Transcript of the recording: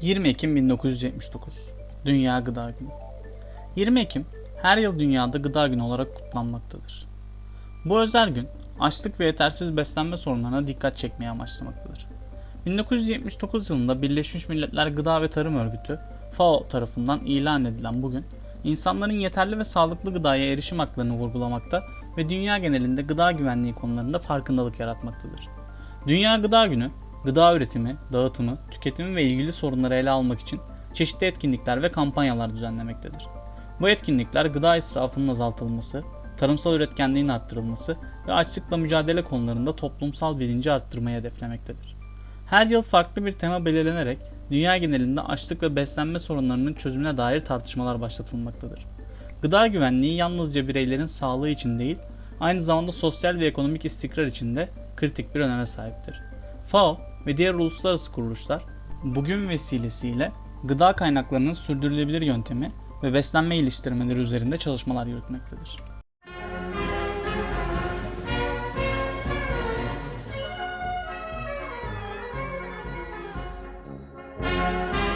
20 Ekim 1979 Dünya Gıda Günü 20 Ekim her yıl dünyada gıda günü olarak kutlanmaktadır. Bu özel gün açlık ve yetersiz beslenme sorunlarına dikkat çekmeye amaçlamaktadır. 1979 yılında Birleşmiş Milletler Gıda ve Tarım Örgütü FAO tarafından ilan edilen bugün insanların yeterli ve sağlıklı gıdaya erişim haklarını vurgulamakta ve dünya genelinde gıda güvenliği konularında farkındalık yaratmaktadır. Dünya Gıda Günü, gıda üretimi, dağıtımı, tüketimi ve ilgili sorunları ele almak için çeşitli etkinlikler ve kampanyalar düzenlemektedir. Bu etkinlikler gıda israfının azaltılması, tarımsal üretkenliğin arttırılması ve açlıkla mücadele konularında toplumsal bilinci arttırmayı hedeflemektedir. Her yıl farklı bir tema belirlenerek dünya genelinde açlık ve beslenme sorunlarının çözümüne dair tartışmalar başlatılmaktadır. Gıda güvenliği yalnızca bireylerin sağlığı için değil, aynı zamanda sosyal ve ekonomik istikrar için de kritik bir öneme sahiptir. FAO ve diğer uluslararası kuruluşlar bugün vesilesiyle gıda kaynaklarının sürdürülebilir yöntemi ve beslenme iliştirmeleri üzerinde çalışmalar yürütmektedir. Müzik